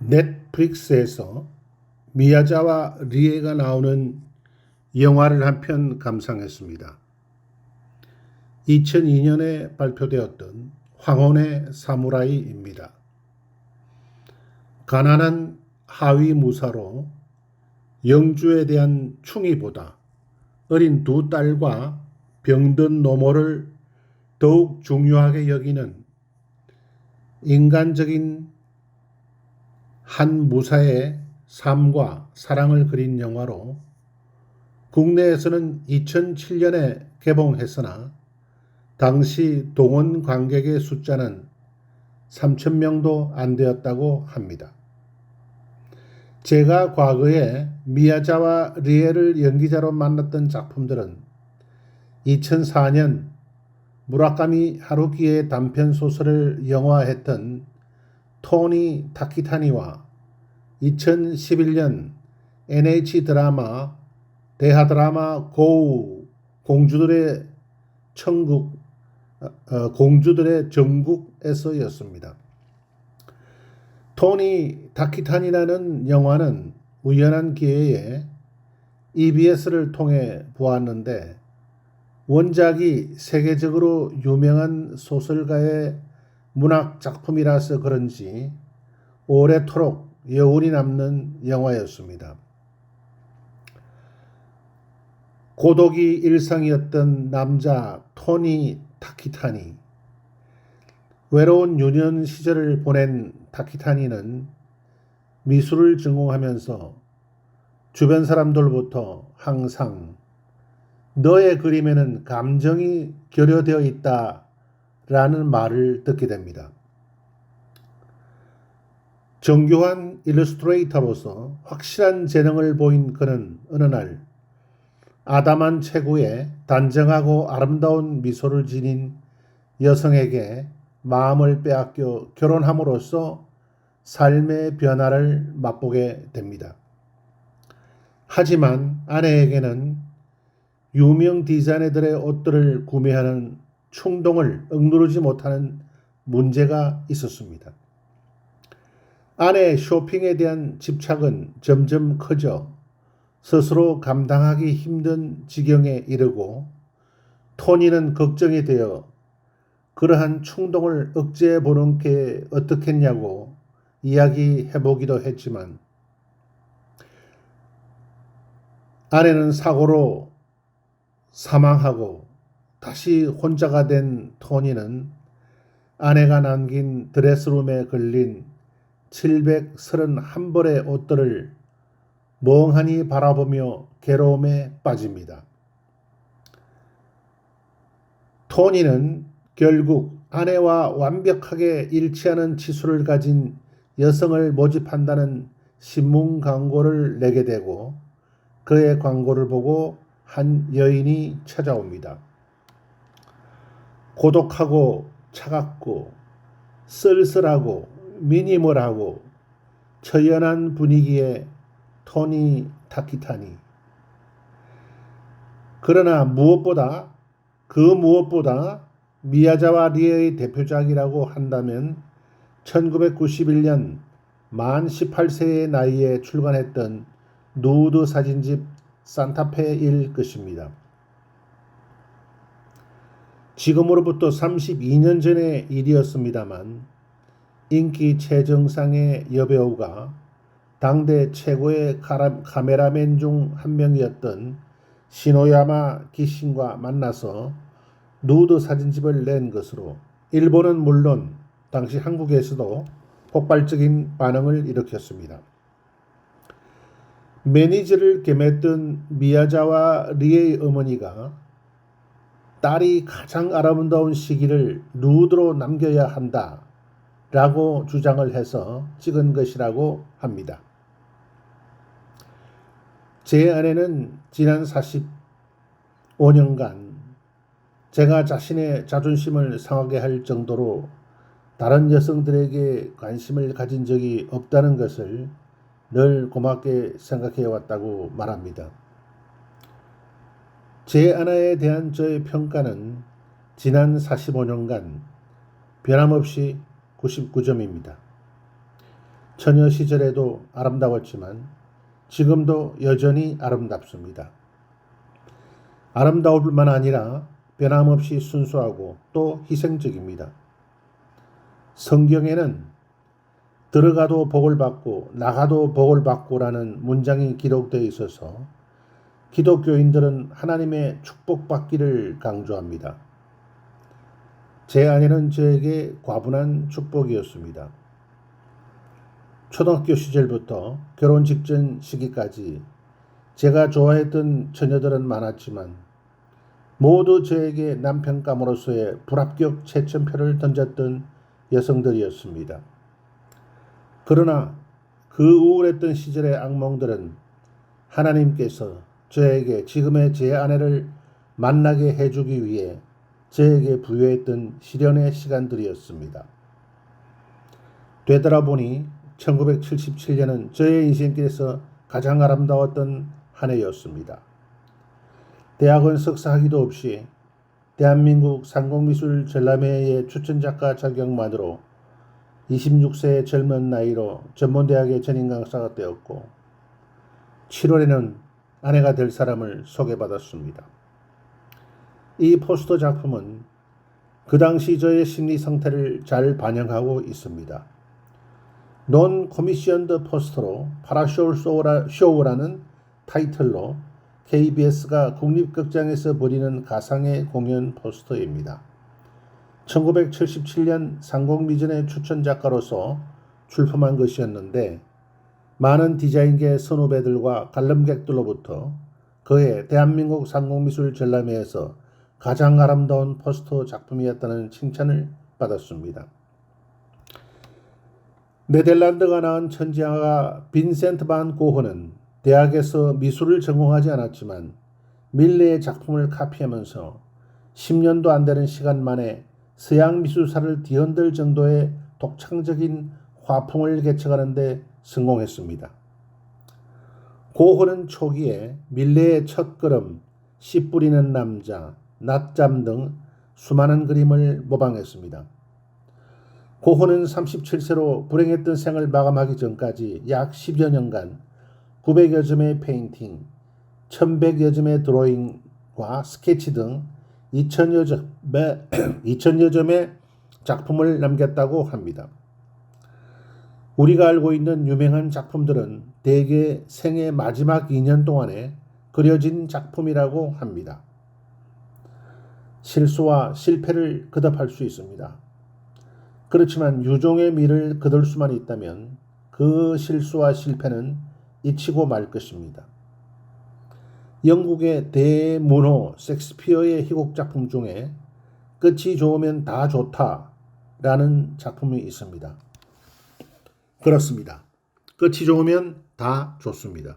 넷플릭스에서 미야자와 리에가 나오는 영화를 한 편 감상했습니다. 2002년에 발표되었던 황혼의 사무라이입니다. 가난한 하위 무사로 영주에 대한 충의보다 어린 두 딸과 병든 노모를 더욱 중요하게 여기는 인간적인 한 무사의 삶과 사랑을 그린 영화로 국내에서는 2007년에 개봉했으나 당시 동원 관객의 숫자는 3,000명도 안 되었다고 합니다. 제가 과거에 미야자와 리에를 연기자로 만났던 작품들은 2004년 무라카미 하루키의 단편 소설을 영화했던 토니 타키타니와 2011년 NH 드라마 대하 드라마 고우 공주들의 천국 어, 공주들의 전국에서였습니다. 토니 타키탄이라는 영화는 우연한 기회에 EBS를 통해 보았는데 원작이 세계적으로 유명한 소설가의 문학 작품이라서 그런지 오래도록 여운이 남는 영화였습니다. 고독이 일상이었던 남자 토니 타키타니 외로운 유년 시절을 보낸 타키타니는 미술을 전공하면서 주변 사람들부터 항상 너의 그림에는 감정이 결여되어 있다 라는 말을 듣게 됩니다. 정교한 일러스트레이터로서 확실한 재능을 보인 그는 어느 날 아담한 체구에 단정하고 아름다운 미소를 지닌 여성에게 마음을 빼앗겨 결혼함으로써 삶의 변화를 맛보게 됩니다. 하지만 아내에게는 유명 디자이너들의 옷들을 구매하는 충동을 억누르지 못하는 문제가 있었습니다. 아내의 쇼핑에 대한 집착은 점점 커져 스스로 감당하기 힘든 지경에 이르고 토니는 걱정이 되어 그러한 충동을 억제해 보는 게 어떻겠냐고 이야기해 보기도 했지만 아내는 사고로 사망하고 다시 혼자가 된 토니는 아내가 남긴 드레스룸에 걸린 731벌의 옷들을 멍하니 바라보며 괴로움에 빠집니다. 토니는 결국 아내와 완벽하게 일치하는 치수를 가진 여성을 모집한다는 신문 광고를 내게 되고 그의 광고를 보고 한 여인이 찾아옵니다. 고독하고 차갑고 쓸쓸하고 미니멀하고 처연한 분위기의 토니 타키타니. 그러나 무엇보다 그 무엇보다 미야자와 리에의 대표작이라고 한다면 1991년 만 18세의 나이에 출간했던 누드 사진집 산타페일 것입니다. 지금으로부터 32년 전의 일이었습니다만 인기 최정상의 여배우가 당대 최고의 카메라맨 중 한 명이었던 시노야마 기신과 만나서 누드 사진집을 낸 것으로 일본은 물론 당시 한국에서도 폭발적인 반응을 일으켰습니다. 매니저를 겸했던 미야자와 리에의 어머니가 딸이 가장 아름다운 시기를 누드로 남겨야 한다 라고 주장을 해서 찍은 것이라고 합니다. 제 아내는 지난 45년간 제가 자신의 자존심을 상하게 할 정도로 다른 여성들에게 관심을 가진 적이 없다는 것을 늘 고맙게 생각해 왔다고 말합니다. 제 아내에 대한 저의 평가는 지난 45년간 변함없이 99점입니다. 처녀 시절에도 아름다웠지만 지금도 여전히 아름답습니다. 아름다울 뿐만 아니라 변함없이 순수하고 또 희생적입니다. 성경에는 들어가도 복을 받고 나가도 복을 받고라는 문장이 기록되어 있어서 기독교인들은 하나님의 축복받기를 강조합니다. 제 아내는 저에게 과분한 축복이었습니다. 초등학교 시절부터 결혼 직전 시기까지 제가 좋아했던 처녀들은 많았지만 모두 저에게 남편감으로서의 불합격 채점표를 던졌던 여성들이었습니다. 그러나 그 우울했던 시절의 악몽들은 하나님께서 저에게 지금의 제 아내를 만나게 해주기 위해 저에게 부여했던 시련의 시간들이었습니다. 되돌아보니 1977년은 저의 인생길에서 가장 아름다웠던 한 해였습니다. 대학원 석사학위도 없이 대한민국 상공미술 전람회의 추천작가 자격만으로 26세의 젊은 나이로 전문대학의 전임 강사가 되었고 7월에는 아내가 될 사람을 소개받았습니다. 이 포스터 작품은 그 당시 저의 심리 상태를 잘 반영하고 있습니다. 논 코미션드 포스터로 파라쇼 쇼라는 타이틀로 KBS가 국립극장에서 벌이는 가상의 공연 포스터입니다. 1977년 상공미전의 추천 작가로서 출품한 것이었는데 많은 디자인계 선후배들과 관람객들로부터 그의 대한민국 상공미술 전람회에서 가장 아름다운 포스터 작품이었다는 칭찬을 받았습니다. 네덜란드가 낳은 천지아가 빈센트 반 고흐는 대학에서 미술을 전공하지 않았지만 밀레의 작품을 카피하면서 10년도 안 되는 시간 만에 서양 미술사를 뒤흔들 정도의 독창적인 화풍을 개척하는데 성공했습니다. 고흐는 초기에 밀레의 첫걸음, 씨 뿌리는 남자, 낮잠 등 수많은 그림을 모방했습니다. 고흐는 37세로 불행했던 생을 마감하기 전까지 약 10여 년간 900여 점의 페인팅, 1100여 점의 드로잉과 스케치 등 2000여 점의, 2000여 점의 작품을 남겼다고 합니다. 우리가 알고 있는 유명한 작품들은 대개 생애 마지막 2년 동안에 그려진 작품이라고 합니다. 실수와 실패를 거듭할 수 있습니다. 그렇지만 유종의 미를 거둘 수만 있다면 그 실수와 실패는 잊히고 말 것입니다. 영국의 대문호 섹스피어의 희곡 작품 중에 끝이 좋으면 다 좋다라는 작품이 있습니다. 그렇습니다. 끝이 좋으면 다 좋습니다.